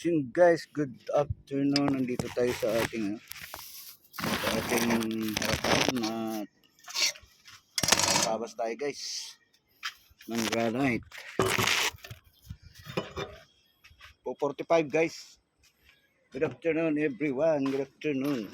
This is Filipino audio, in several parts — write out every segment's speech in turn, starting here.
So guys, good afternoon. Nandito tayo sa ating ano, sa ating harapan at tabas tayo guys ng granite. Po 45 guys. Good afternoon everyone. Good afternoon.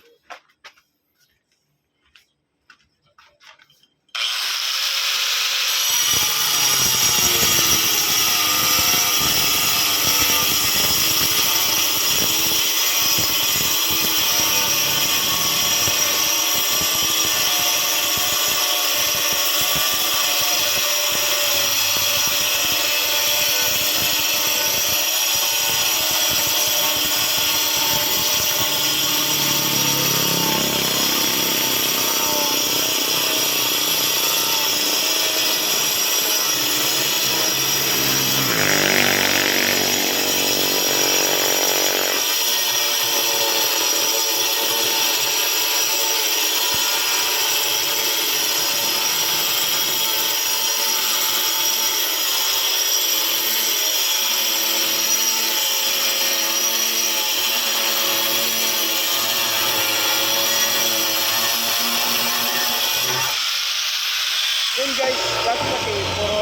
Yun guys, dati kasi puro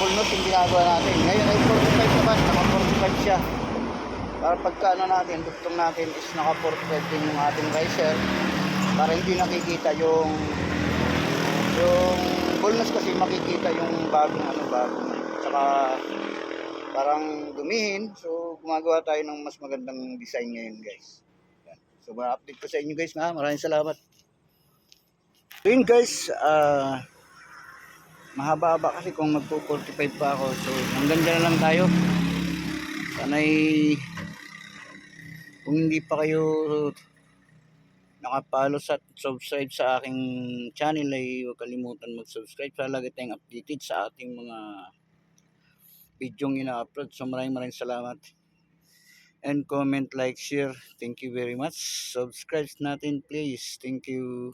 bulnot yung ginagawa natin. Ngayon ay 45 naman, naka 45 siya. Para pagka ano natin, duktong natin is naka 45 din yung ating riser. Para hindi nakikita yung yung bulnos kasi makikita yung bagong ano bagong tsaka parang dumihin. So gumagawa tayo ng mas magandang design ngayon guys. So ma-update ko sa inyo guys na maraming salamat. So yun guys, ah mahaba-haba kasi kung magpo-45 pa ako. So, hanggang dyan lang tayo. Sana'y kung hindi pa kayo nakapalo sa subscribe sa aking channel ay huwag kalimutan mag-subscribe para lagi tayong updated sa ating mga videong ina-upload. So maraming maraming salamat. And comment, like, share. Thank you very much. Subscribe natin please. Thank you.